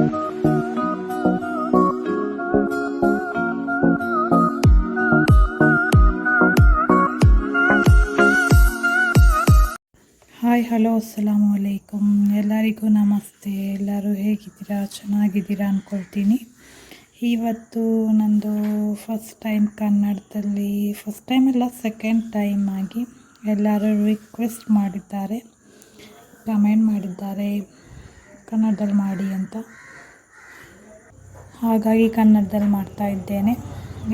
Hi hello ಅಸ್ಸಲಾಮು ಅಲೈಕುಮ್ ಎಲ್ಲರಿಗೂ ನಮಸ್ತೆ. ಎಲ್ಲರೂ ಹೇಗಿದ್ದೀರಾ? ಚೆನ್ನಾಗಿದ್ದೀರಾ ಅಂದ್ಕೊಳ್ತೀನಿ ಇವತ್ತು ನಂದು ಫಸ್ಟ್ ಟೈಮ್ ಕನ್ನಡದಲ್ಲಿ ಫಸ್ಟ್ ಟೈಮ್ ಇಲ್ಲ ಸೆಕೆಂಡ್ ಟೈಮ್ ಆಗಿ ಎಲ್ಲರೂ ರಿಕ್ವೆಸ್ಟ್ ಮಾಡಿದ್ದಾರೆ ಕಮೆಂಟ್ ಮಾಡಿದ್ದಾರೆ, ಕನ್ನಡದಲ್ಲಿ ಮಾಡಿ ಅಂತ. ಹಾಗಾಗಿ ಕನ್ನಡದಲ್ಲಿ ಮಾಡ್ತಾ ಇದ್ದೇನೆ.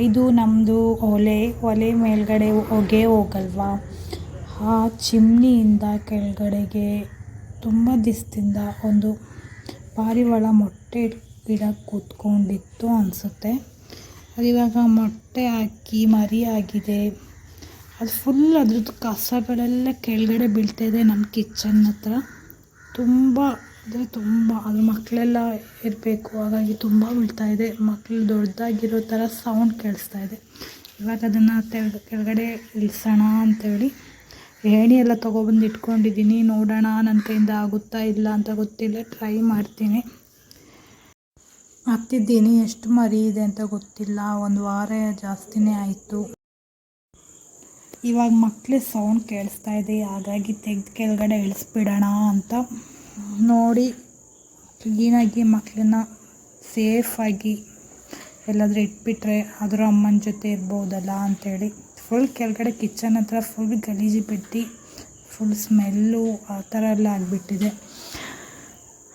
ಇದು ನಮ್ಮದು ಒಲೆ ಒಲೆ ಮೇಲ್ಗಡೆ ಹೊಗೆ ಹೋಗಲ್ವಾ? ಆ ಚಿಮ್ನಿಯಿಂದ ಕೆಳಗಡೆಗೆ ತುಂಬ ದಿವಸದಿಂದ ಒಂದು ಪಾರಿವಾಳ ಮೊಟ್ಟೆ ಗಿಡ ಕೂತ್ಕೊಂಡಿತ್ತು ಅನಿಸುತ್ತೆ. ಅದಿವಾಗ ಮೊಟ್ಟೆ ಹಾಕಿ ಮರಿ ಆಗಿದೆ. ಅದು ಫುಲ್ ಅದ್ರದ್ದು ಕಸಗಳೆಲ್ಲ ಕೆಳಗಡೆ ಬೀಳ್ತಾಯಿದೆ ನಮ್ಮ ಕಿಚನ್ ಹತ್ರ. ತುಂಬ ಅಂದರೆ ತುಂಬ, ಅದು ಮಕ್ಕಳೆಲ್ಲ ಇರಬೇಕು. ಹಾಗಾಗಿ ತುಂಬ ಉಳ್ತಾ ಇದೆ. ಮಕ್ಕಳು ದೊಡ್ಡದಾಗಿರೋ ಥರ ಸೌಂಡ್ ಕೇಳಿಸ್ತಾ ಇದೆ. ಇವಾಗ ಅದನ್ನು ತೆಳ್, ಕೆಳಗಡೆ ಇಳಿಸೋಣ ಅಂತೇಳಿ ಏಣಿ ಎಲ್ಲ ತೊಗೊಬಂದು ಇಟ್ಕೊಂಡಿದ್ದೀನಿ. ನೋಡೋಣ ನನ್ನ ಕೈಯಿಂದ ಆಗುತ್ತಾ ಇಲ್ಲ ಅಂತ ಗೊತ್ತಿಲ್ಲ. ಟ್ರೈ ಮಾಡ್ತೀನಿ. ಹತ್ತಿದ್ದೀನಿ ಎಷ್ಟು ಮರಿ ಇದೆ ಅಂತ ಗೊತ್ತಿಲ್ಲ. ಒಂದು ವಾರ ಜಾಸ್ತಿನೇ ಆಯಿತು. ಇವಾಗ ಮಕ್ಕಳು ಸೌಂಡ್ ಕೇಳಿಸ್ತಾ ಇದೆ. ಹಾಗಾಗಿ ತೆಗೆದು ಕೆಳಗಡೆ ಇಳಿಸ್ಬಿಡೋಣ ಅಂತ ನೋಡಿ, ಕ್ಲೀನಾಗಿ ಮಕ್ಕಳನ್ನ ಸೇಫಾಗಿ ಎಲ್ಲಾದರೂ ಇಟ್ಬಿಟ್ರೆ ಅದರ ಅಮ್ಮನ ಜೊತೆ ಇರ್ಬೋದಲ್ಲ ಅಂಥೇಳಿ ಫುಲ್ ಕೆಳಗಡೆ ಕಿಚನ್ ಹತ್ರ ಫುಲ್ ಗಲೀಜು ಬಿಟ್ಟು ಫುಲ್ ಸ್ಮೆಲ್ಲು ಆ ಥರ ಎಲ್ಲ ಆಗಿಬಿಟ್ಟಿದೆ.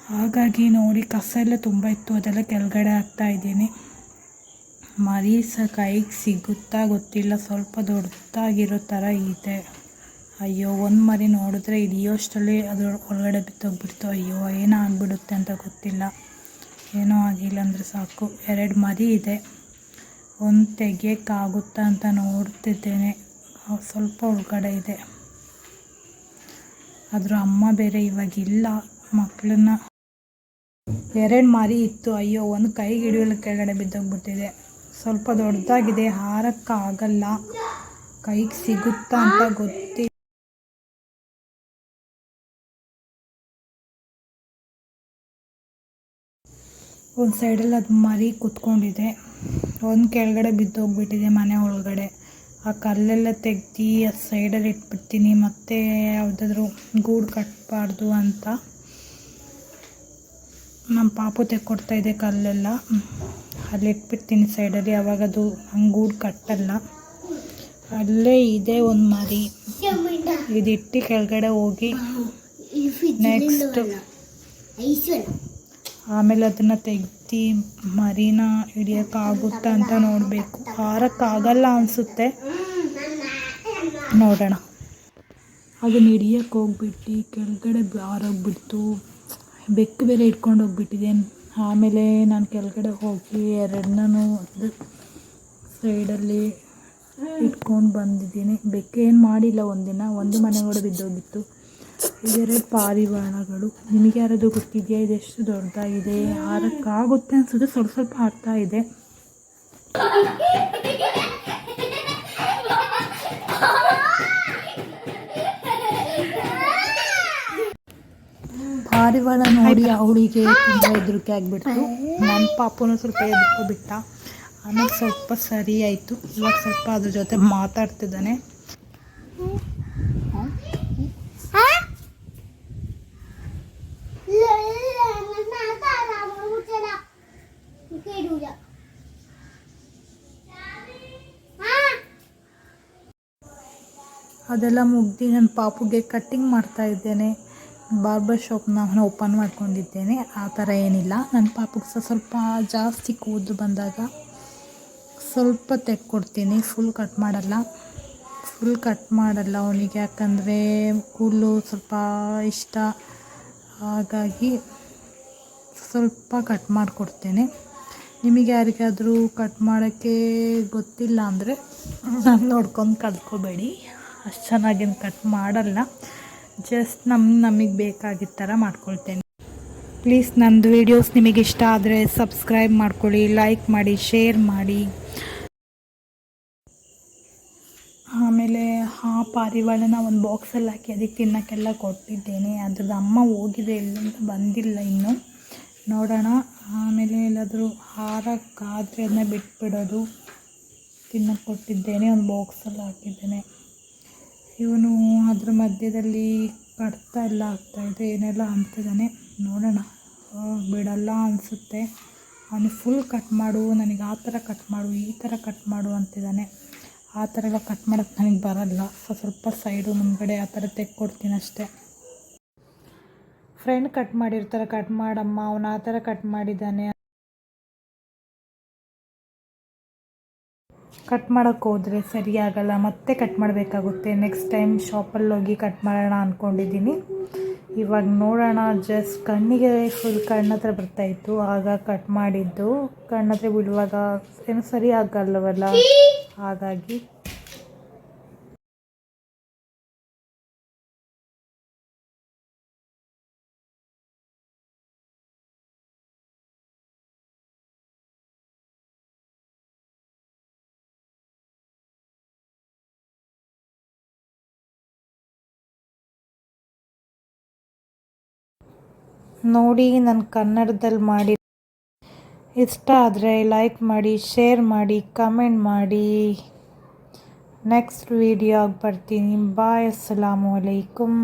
ಹಾಗಾಗಿ ನೋಡಿ, ಕಸ ಎಲ್ಲ ತುಂಬ ಇತ್ತು, ಅದೆಲ್ಲ ಕೆಳಗಡೆ ಹಾಕ್ತಾ ಇದ್ದೀನಿ. ಮರಿ ಸಹ ಕೈಗೆ ಸಿಗುತ್ತಾ ಗೊತ್ತಿಲ್ಲ, ಸ್ವಲ್ಪ ದೊಡ್ಡದಾಗಿರೋ ಥರ ಇದೆ. ಅಯ್ಯೋ, ಒಂದು ಮರಿ ನೋಡಿದ್ರೆ ಹಿಡಿಯೋಷ್ಟರಲ್ಲಿ ಅದ್ರ ಒಳಗಡೆ ಬಿತ್ತೋಗ್ಬಿಡ್ತು ಅಯ್ಯೋ, ಏನೋ ಆಗ್ಬಿಡುತ್ತೆ ಅಂತ ಗೊತ್ತಿಲ್ಲ. ಏನೋ ಆಗಿಲ್ಲ ಅಂದರೆ ಸಾಕು. ಎರಡು ಮರಿ ಇದೆ. ಒಂದು ತೆಗಿಯೋಕ್ಕಾಗುತ್ತಾ ಅಂತ ನೋಡ್ತಿದ್ದೇನೆ. ಸ್ವಲ್ಪ ಒಳಗಡೆ ಇದೆ. ಅದರ ಅಮ್ಮ ಬೇರೆ ಇವಾಗಿಲ್ಲ ಮಕ್ಕಳನ್ನ ಎರಡು ಮರಿ ಇತ್ತು. ಅಯ್ಯೋ, ಒಂದು ಕೈಗೆ ಹಿಡಿಯಲು ಕೆಳಗಡೆ ಬಿದ್ದೋಗ್ಬಿಟ್ಟಿದೆ. ಸ್ವಲ್ಪ ದೊಡ್ಡದಾಗಿದೆ. ಹಾರಕ್ಕಾಗಲ್ಲ. ಕೈಗೆ ಸಿಗುತ್ತಾ ಅಂತ ಗೊತ್ತಿಲ್ಲ ಒಂದು ಸೈಡಲ್ಲಿ ಅದು ಮರಿ ಕೂತ್ಕೊಂಡಿದೆ. ಒಂದು ಕೆಳಗಡೆ ಬಿದ್ದೋಗ್ಬಿಟ್ಟಿದೆ ಮನೆ ಒಳಗಡೆ. ಆ ಕಲ್ಲೆಲ್ಲ ತೆಗ್ದು ಆ ಸೈಡಲ್ಲಿ ಇಟ್ಬಿಡ್ತೀನಿ ಮತ್ತೆ ಯಾವುದಾದ್ರೂ ಗೂಡು ಕಟ್ಟಬಾರ್ದು ಅಂತ. ನಮ್ಮ ಪಾಪು ತೆಕ್ಕೊಡ್ತಾ ಇದೆ ಕಲ್ಲೆಲ್ಲ. ಅಲ್ಲಿ ಇಟ್ಬಿಡ್ತೀನಿ ಸೈಡಲ್ಲಿ ಅವಾಗ ಅದು ಹಂಗೆ ಗೂಡು ಕಟ್ಟಲ್ಲ. ಅಲ್ಲೇ ಇದೆ ಒಂದು ಮರಿ. ಇದಿಟ್ಟು ಕೆಳಗಡೆ ಹೋಗಿ ನೆಕ್ಸ್ಟ್ ಆಮೇಲೆ ಅದನ್ನು ತೆಗ್ದು ಮರಿನ ಹಿಡಿಯೋಕ್ಕಾಗುತ್ತಾ ಅಂತ ನೋಡಬೇಕು. ಹಾರಕ್ಕಾಗಲ್ಲ ಅನಿಸುತ್ತೆ. ನೋಡೋಣ. ಅದನ್ನ ಹಿಡಿಯಕ್ಕೆ ಹೋಗ್ಬಿಟ್ಟು, ಕೆಳಗಡೆ ಹಾರೋಗ್ಬಿಡ್ತು ಬೆಕ್ಕು ಬೇರೆ ಇಟ್ಕೊಂಡು ಹೋಗ್ಬಿಟ್ಟಿದೆ. ಆಮೇಲೆ ನಾನು ಕೆಳಗಡೆ ಹೋಗಿ ಎರಡನ್ನೂ ಒಂದು ಸೈಡಲ್ಲಿ ಇಟ್ಕೊಂಡು ಬಂದಿದ್ದೀನಿ. ಬೆಕ್ಕೇನು ಮಾಡಿಲ್ಲ ಒಂದಿನ. ಒಂದು ಮನೆ ಕೂಡ ಬಿದ್ದೋಗಿತ್ತು. ಇದೆರಡು ಪಾರಿವಾಳಗಳು. ನಿಮಗೆ ಯಾರದು ಗೊತ್ತಿದೆಯಾ? ಇದೆಷ್ಟು ದೊಡ್ಡದಾಗಿದೆ? ಹಾರಕ್ಕಾಗುತ್ತೆ ಅನ್ಸುತ್ತೆ? ಸ್ವಲ್ಪ ಸ್ವಲ್ಪ ಹಾರ್ತಾ ಇದೆ. ಪಾರಿವಾಳ ನೋಡಿ ಅವಳಿಗೆ ತುಂಬ ಹೆದರಿಕೆ ಆಗಿಬಿಡ್ತು. ನಮ್ಮ ಪಾಪನೂ ಸ್ವಲ್ಪ ಬಿಟ್ಟ ಆಮೇಲೆ ಸ್ವಲ್ಪ ಸರಿ ಆಯಿತು. ಇವಾಗ ಸ್ವಲ್ಪ ಅದ್ರ ಜೊತೆ ಮಾತಾಡ್ತಿದ್ದಾನೆ. ಅದೆಲ್ಲ ಮುಗ್ದು ನನ್ನ ಪಾಪುಗೆ ಕಟ್ಟಿಂಗ್ ಮಾಡ್ತಾ ಇದ್ದೇನೆ. ಬಾರ್ಬರ್ ನಾನು ಓಪನ್ ಮಾಡ್ಕೊಂಡಿದ್ದೇನೆ. ಆ ಥರ ಏನಿಲ್ಲ. ನನ್ನ ಪಾಪುಗೆ ಸಹ ಸ್ವಲ್ಪ ಜಾಸ್ತಿ ಕೂದಲು ಬಂದಾಗ ಸ್ವಲ್ಪ ತೆಕ್ಕೊಡ್ತೀನಿ ಫುಲ್ ಕಟ್ ಮಾಡಲ್ಲ. ಫುಲ್ ಕಟ್ ಮಾಡಲ್ಲ ಅವನಿಗೆ. ಯಾಕಂದರೆ ಕೂದಲು ಸ್ವಲ್ಪ ಇಷ್ಟ. ಹಾಗಾಗಿ ಸ್ವಲ್ಪ ಕಟ್ ಮಾಡಿಕೊಡ್ತೇನೆ. ನಿಮಗೆ ಯಾರಿಗಾದರೂ ಕಟ್ ಮಾಡೋಕ್ಕೆ ಗೊತ್ತಿಲ್ಲ ಅಂದರೆ ನಾನು ನೋಡ್ಕೊಂಡು ಕಲ್ತ್ಕೋಬೇಡಿ ಅಷ್ಟು ಚೆನ್ನಾಗೇನು ಕಟ್ ಮಾಡಲ್ಲ. ಜಸ್ಟ್ ನಮ್ಮ ನಮಗೆ ಬೇಕಾಗಿದ್ದ ಥರ ಮಾಡ್ಕೊಳ್ತೇನೆ. ಪ್ಲೀಸ್ ನಂದು ವೀಡಿಯೋಸ್ ನಿಮಗೆ ಇಷ್ಟ ಆದರೆ ಸಬ್ಸ್ಕ್ರೈಬ್ ಮಾಡ್ಕೊಳ್ಳಿ ಲೈಕ್ ಮಾಡಿ ಶೇರ್ ಮಾಡಿ. ಆಮೇಲೆ ಆ ಪಾರಿವಾಳನ ಒಂದು ಬಾಕ್ಸಲ್ಲಿ ಹಾಕಿ ಅದಕ್ಕೆ ತಿನ್ನೋಕ್ಕೆಲ್ಲ ಕೊಟ್ಟಿದ್ದೇನೆ. ಅದ್ರದ್ದು ಅಮ್ಮ ಹೋಗಿದೆ ಇಲ್ಲಿಂದ ಬಂದಿಲ್ಲ ಇನ್ನೂ. ನೋಡೋಣ. ಆಮೇಲೆ ಎಲ್ಲಾದರೂ ಹಾರಕ್ಕಾದರೆ ಅದನ್ನ ಬಿಟ್ಬಿಡೋದು ತಿನ್ನಕ್ಕೆ ಕೊಟ್ಟಿದ್ದೇನೆ, ಒಂದು ಬಾಕ್ಸಲ್ಲಿ ಹಾಕಿದ್ದೇನೆ. ಇವನು ಅದ್ರ ಮಧ್ಯದಲ್ಲಿ ಕಟ್ತಾ ಎಲ್ಲ ಇದೆ, ಏನೆಲ್ಲ ಅಂತಿದ್ದಾನೆ ನೋಡೋಣ. ಬಿಡಲ್ಲ ಅನಿಸುತ್ತೆ. ಅವನು ಫುಲ್ ಕಟ್ ಮಾಡು, ನನಗೆ ಆ ಥರ ಕಟ್ ಮಾಡು, ಈ ಥರ ಕಟ್ ಮಾಡು ಅಂತಿದ್ದಾನೆ ಆ ಥರ ಎಲ್ಲ ಕಟ್ ಮಾಡೋಕ್ಕೆ ನನಗೆ ಬರಲ್ಲ. ಸೊ, ಸ್ವಲ್ಪ ಸೈಡು ಮುಂದ್ಗಡೆ ಆ ಥರ ತೆಕ್ಕೊಡ್ತೀನಿ ಅಷ್ಟೇ. ಫ್ರೆಂಡ್ ಕಟ್ ಮಾಡಿರ್ತಾರೆ ಕಟ್ ಮಾಡಮ್ಮ, ಅವನು ಆ ಥರ ಕಟ್ ಮಾಡಿದ್ದಾನೆ. ಕಟ್ ಮಾಡೋಕ್ಕೆ ಹೋದರೆ ಸರಿ ಆಗಲ್ಲ ಮತ್ತೆ ಕಟ್ ಮಾಡಬೇಕಾಗುತ್ತೆ. ನೆಕ್ಸ್ಟ್ ಟೈಮ್ ಶಾಪಲ್ಲಿ ಹೋಗಿ ಕಟ್ ಮಾಡೋಣ ಅಂದ್ಕೊಂಡಿದ್ದೀನಿ ಇವಾಗ ನೋಡೋಣ ಜಸ್ಟ್ ಕಣ್ಣಿಗೆ ಫುಲ್ ಕಣ್ಣ ಹತ್ರ ಬರ್ತಾಯಿತ್ತು ಆಗ ಕಟ್ ಮಾಡಿದ್ದು. ಕಣ್ಣ ಹತ್ರ ಬಿಡುವಾಗ ಏನು ಸರಿ ಆಗಲ್ಲವಲ್ಲ ಹಾಗಾಗಿ ನೋಡಿ ನನ್ನ ಕನ್ನಡದಲ್ಲಿ ಮಾಡಿ. ಇಷ್ಟ ಆದರೆ ಲೈಕ್ ಮಾಡಿ ಶೇರ್ ಮಾಡಿ ಕಮೆಂಟ್ ಮಾಡಿ. ನೆಕ್ಸ್ಟ್ ವೀಡಿಯೋಗೆ ಬರ್ತೀನಿ. ಬಾಯ್ ಅಸ್ಸಲಾಮು ಅಲೈಕುಮ್